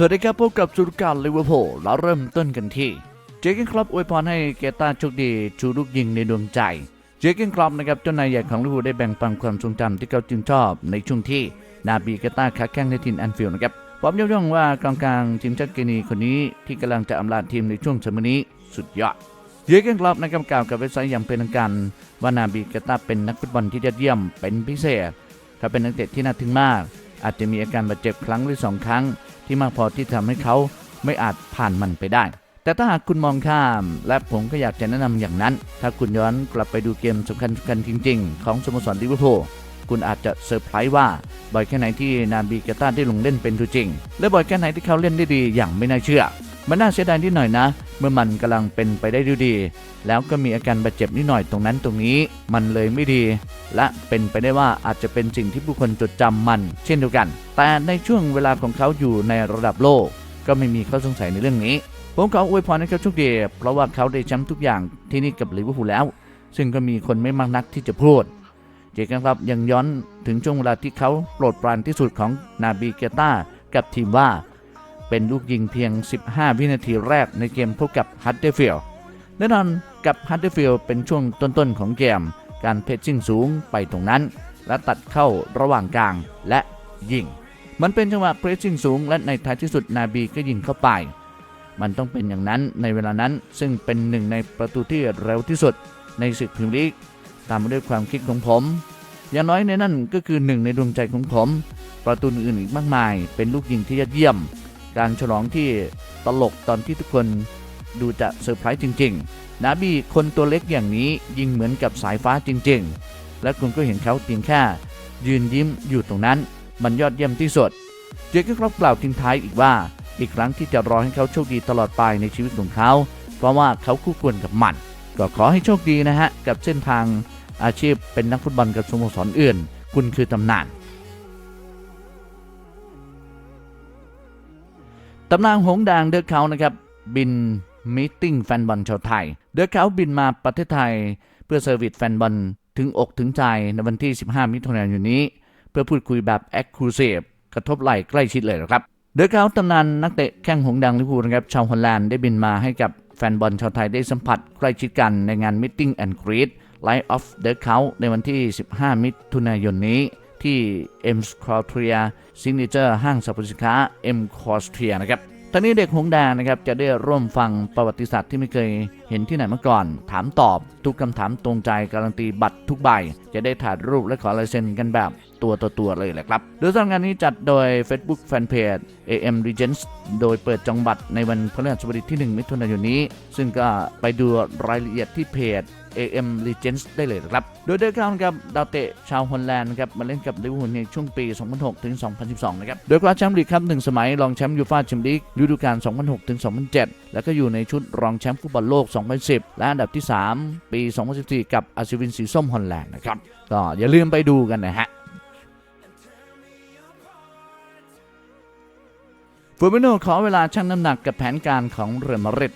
สวัสดีครับพบกับสุรการลิเวอร์พูลเราเริ่มต้นกันที่ เจเกนคลับอวยพรให้เกตาโชคดีชูลูกยิงในดวงใจ เจเกนคลับนะครับเจ้านายใหญ่ของลิเวอร์พูลได้แบ่งปันความทรงจำที่เขาจึงชอบในช่วงที่นาบีเกตาคาแข่งในทีมแอนฟิลด์นะครับพร้อมยกย่องว่ากองกลางทีมชาติเกนีคนนี้ที่กำลังจะอำลาทีมในช่วงสมัยนี้สุดยอดเยอร์เกนคลับนะครับกล่าวกับเว็บไซต์อย่างเป็นทางการว่านาบีเกตาเป็นนักฟุตบอลที่ยอดเยี่ยมเป็นพิเศษเขาเป็นนักเตะที่น่าทึ่งมาก อาจจะมีอาการบาดเจ็บครั้งหรือสองครั้ง ที่มากพอที่ทำให้เขาไม่อาจผ่านมันไปได้ แต่ถ้าหากคุณมองข้าม และผมก็อยากจะแนะนำอย่างนั้น ถ้าคุณย้อนกลับไปดูเกมสำคัญๆจริง ๆ ของสโมสรลิเวอร์พูลคุณอาจจะเซอร์ไพรส์ว่าบ่อยแค่ไหนที่นาบีกาต้าได้ลงเล่นเป็นตัวจริง และบ่อยแค่ไหนที่เขาเล่นได้ดีอย่างไม่น่าเชื่อ มันน่าเสียดายนิดหน่อยนะ เมื่อมันกำลังเป็นไปได้ดี แล้วก็มีอาการบาดเจ็บนิดหน่อยตรงนั้นตรงนี้ มันเลยไม่ดี และเป็นไปได้ว่าอาจจะเป็นสิ่งที่ผู้คนจดจำมัน เช่นเดียวกัน แต่ในช่วงเวลาของเขาอยู่ในระดับโลก ก็ไม่มีข้อสงสัยในเรื่องนี้ ผมขออวยพรให้เขาโชคดีเพราะว่าเขาได้แชมป์ทุกอย่างที่นี่กับลิเวอร์พูลแล้ว ซึ่งก็มีคนไม่มากนักที่จะพูดเจกันครับยังย้อนถึงช่วงเวลาที่เขาโปรดปรานที่สุดของนาบีเกต้ากับทีมว่า เป็นลูกยิงเพียง 15 วินาทีแรกในเกมพบกับฮัตเตอร์ฟิลด์แน่นอนกับฮัตเตอร์ฟิลด์เป็นช่วงต้นๆของเกม การเพชชิ่งสูงไปตรงนั้น และตัดเข้าระหว่างกลางและยิง มันเป็นจังหวะเพรสชิ่งสูงและในท้ายที่สุดนาบีก็ยิงเข้าไป มันต้องเป็นอย่างนั้นในเวลานั้นซึ่งเป็นหนึ่งในประตูที่เร็วที่สุดในศึกพรีเมียร์ลีกตามมาด้วยความคิดของผม อย่างน้อยในนั่นก็คือหนึ่งในดวงใจของผม ประตูอื่นอีกมากมาย เป็นลูกยิงที่ยอดเยี่ยม การฉลองที่ตลกตอนที่ทุกคนดูจะเซอร์ไพรส์จริง ๆ นาบีคนตัวเล็กอย่างนี้ยิงเหมือนกับสายฟ้าจริง ๆ และคุณก็เห็นเขาเพียงแค่ยืนยิ้มอยู่ตรงนั้น มันยอดเยี่ยมที่สุด เจคก็ครับกล่าวทิ้งท้ายอีกว่า อีกครั้งที่จะรอให้เขาโชคดีตลอดไปในชีวิตของเขา เพราะว่าเขาคู่ควรกับมัน ก็ขอให้โชคดีนะฮะ กับเส้นทางอาชีพเป็นนักฟุตบอลกับสโมสรอื่น คุณคือตำนาน ตำนานหงส์แดงเดือกเขานะครับ บินมีตติ้งแฟนบอลชาวไทย เดือกเขาบินมาประเทศไทย เพื่อเซอร์วิสแฟนบอลถึงอกถึงใจในวันที่ 15 มิถุนายนนี้ เพื่อพูดคุยแบบแอคคลูซีฟกระทบไหล่ใกล้ชิดเลยนะครับเดือกเขาตำนานนักเตะแข้งหงดังลิเวอร์พูลนะครับชาวฮอลแลนด์ได้บินมาให้กับแฟนบอลชาวไทยได้สัมผัสใกล้ชิดกันในงาน Meeting and Greet Light of the c o u t ในวันที่ 15 มิถุนายนนี้ ที่ M s c o t r i a Signature ห้างสรรพสินค้า M c o s t r i a นะครับตอนนี้เด็กหงแดงนะครับจะได้ร่วมฟังประวัติศาสตร์ที่ไม่เคย เห็นที่ไหนมาก่อน ถามตอบ ทุกคำถามตรงใจการันตีบัตรทุกใบ จะได้ถ่ายรูปและขอลายเซ็นกันแบบตัวต่อตัวเลยแหละครับ โดยสำหรับงานนี้จัดโดย Facebook Fanpage AM Regents โดยเปิดจองบัตรในวันพฤหัสบดีที่ 1 มิถุนายนนี้ ซึ่งก็ไปดูรายละเอียดที่เพจ AM Legends ได้เลยนะครับ โดยเดินข้ามกับดาวเตะชาวฮอลแลนด์ครับมาเล่นกับลิเวอร์พูลในช่วงปี 2006 ถึง 2012 นะครับ โดยคว้าแชมป์ลีกครับหนึ่งสมัย รองแชมป์ยูฟ่าแชมเปี้ยนลีกฤดูกาล 2006 ถึง 2007 แล้วก็อยู่ในชุดรองแชมป์ฟุตบอลโลก2010 และอันดับที่ 3 ปี 2014 กับอาซิวินสีส้มฮอลแลนด์นะครับ ก็อย่าลืมไปดูกันนะฮะฟูมิโนขอเวลาชั่งน้ำหนักกับแผนการของเรอัลมาดริด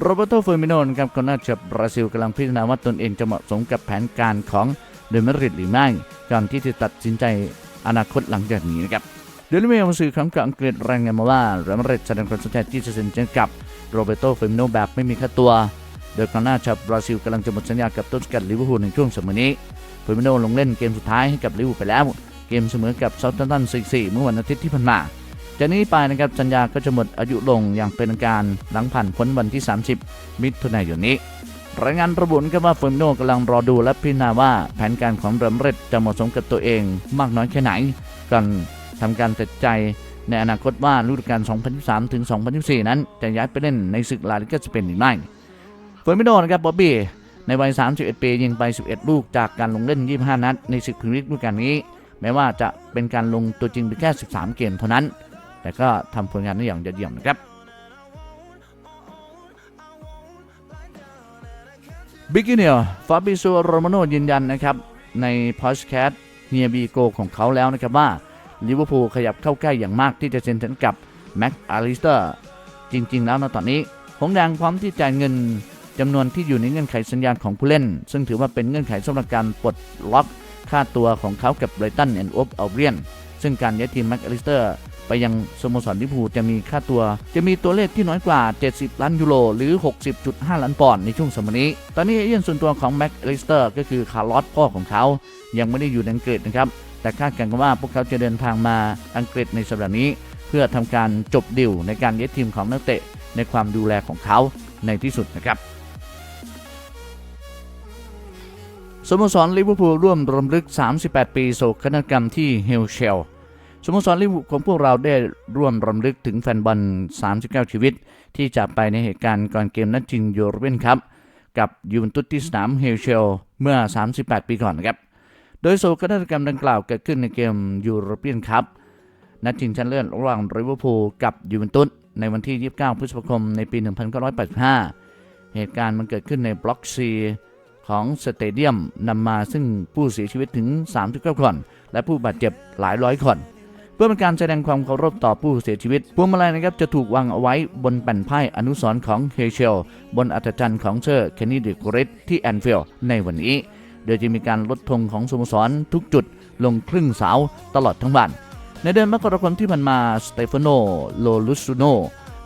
โรเบโตเฟอร์มิโนนะครับคนน่าจะบราซิลกำลังพิจารณาว่าตนเองจะเหมาะสมกับแผนการของเดนมาริดหรือไม่ก่อนที่จะตัดสินใจอนาคตหลังจากนี้นะครับเดลิเมลสื่อครั้งกับอังกฤษรายงานมาว่าเรอัลมาดริดแสดงความสนใจที่จะเซ็นเจนกับ โรเบโตเฟอร์มิโนแบบไม่มีค่าตัว โดยกองหน้าชาวบราซิลกำลังจะหมดสัญญากับต้นสกัดลิเวอร์พูลในช่วงสมัยนี้เฟอร์มิโนลงเล่นเกมสุดท้ายให้กับลิเวอร์พูลไปแล้ว เกมเสมอกับเซาท์แฮมป์ตัน4-4เมื่อวันอาทิตย์ที่ผ่านมาจากนี้ไปนะครับสัญญาก็จะหมดอายุลงอย่างเป็นทางการหลังผ่านพ้นวันที่ 30 มิถุนายนนี้รายงานระบุนะครับว่าเฟอร์มิโนกำลังรอดูและพิจารณาว่าแผนการของเรมาดริดจะเหมาะสมกับตัวเองมากน้อยแค่ไหนก่อนทำการตัดใจ ในอนาคตว่าฤดูกาล 2023 ถึง 2024 นั้น จะย้ายไปเล่นในศึกลาลิกาสเปนหรือไม่เฟอร์มิโนนะครับบ๊อบบี้ในวัย 31 ปียิงไป 11 ลูกจากการลงเล่น 25 นัด ในศึกพรีเมียร์ลีกฤดูกาลนี้ แม้ว่าจะเป็นการลงตัวจริงไปแค่ 13 เกมเท่านั้น แต่ก็ทำผลงานได้อย่างยอดเยี่ยมนะครับบิกกิเนียฟาบิโซโรมาโนยืนยันนะครับในพอดแคสต์เนียบีโกของเขาแล้วนะครับว่า ลิเวอร์พูลขยับเข้าใกล้อย่างมากที่จะเซ็นสัญกับแม็กอาริสเตอร์จริง ๆ แล้วนะตอนนี้หงแดงพร้อมที่จ่ายเงินจำนวนที่อยู่ในเงื่อนไขสัญญาของผู้เล่น ซึ่งถือว่าเป็นเงื่อนไขสำหรับการปลดล็อกค่าตัวของเขากับไบรตันแอนด์โอฟอัลเบียนซึ่งการย้ายทีมแม็กอาริสเตอร์ ไปยังสโมสรลิเวอร์พูลจะมีค่าตัว จะมีตัวเลขที่น้อยกว่า 70 ล้านยูโรหรือ 60.5 ล้านปอนด์ในช่วงสมัยนี้ ตอนนี้เอเย่นส่วนตัวของแม็กอลิสเตอร์ก็คือคาร์ลอสพ่อของเขา ยังไม่ได้อยู่ในอังกฤษนะครับ แต่คาดการณ์กันว่าพวกเขาจะเดินทางมาอังกฤษในสัปดาห์นี้ เพื่อทำการจบดิวในการย้ายทีมของนักเตะในความดูแลของเขาในที่สุดนะครับสโมสรลิเวอร์พูลร่วมรำลึก 38 ปีโศกนาฏกรรมที่เฮลเชลสโมสรลิเวอร์พูลของพวกเราได้ร่วมรำลึกถึงแฟนบอล 39 ชีวิต ที่จากไปในเหตุการณ์ก่อนเกมนัดชิงยูโรเปียนคัพกับยูเวนตุสที่สนามเฮลเชลเมื่อ 38 ปีก่อนนะครับ โดยโศกนาฏกรรมดังกล่าวเกิดขึ้นในเกมยูโรเปียนคัพนัดชิงชนะเลิศระหว่างลิเวอร์พูลกับยูเวนตุสในวันที่ 29 พฤษภาคมในปี 1985 เหตุการณ์มันเกิดขึ้นในบล็อกซีของสเตเดียมนำมาซึ่งผู้เสียชีวิตถึง 39 คน และผู้บาดเจ็บหลายร้อยคน เพื่อเป็นการแสดงความเคารพต่อผู้เสียชีวิตพวงมาลัยนะครับจะถูกวางเอาไว้บนแผ่นไพ่อนุสรณ์ของเฮเชล บนอัฐจันทร์ของเซอร์เคนนีดิกริสที่แอนฟิลด์ในวันนี้ โดยจะมีการลดธงของสโมสรทุกจุดลงครึ่งเสาตลอดทั้งวัน ในเดือนมกราคมที่ผ่านมาสเตฟานโนโลลุสโน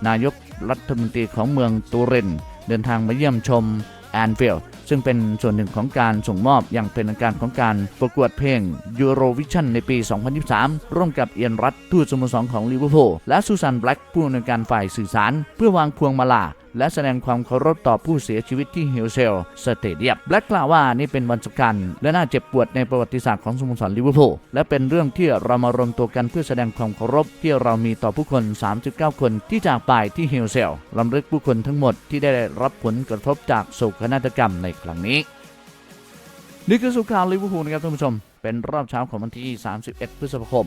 นายกรัฐมนตรีของเมืองตูรินเดินทางมาเยี่ยมชมแอนฟิลด์ซึ่งเป็นส่วนหนึ่งของการส่งมอบอย่างเป็นทางการของการประกวดเพลง Eurovision ในปี 2023 ร่วมกับเอียนรัตทูตสโมสรของลิเวอร์พูลและซูซานแบล็กผู้อำนวยการฝ่ายสื่อสาร เพื่อวางพวงมาลา และแสดงความเคารพต่อผู้เสียชีวิตที่ฮิลเซลสเตเดียมแล็กกล่าวว่านี่เป็นวันสำคัญ และน่าเจ็บปวดในประวัติศาสตร์ของสโมสรลิเวอร์พูลและเป็นเรื่องที่เรามารวมตัวกันเพื่อแสดงความเคารพที่เรามีต่อผู้คน 39 คนที่จากไปที่ฮิลเซลลำลึกผู้คนทั้งหมดที่ได้รับผลกระทบจากโศกนาฏกรรมในครั้งนี้นี่คือสุข่าวลิเวอร์พูลนะครับท่านผู้ชม เป็นรอบเช้าของวันที่ 31 พฤษภาคม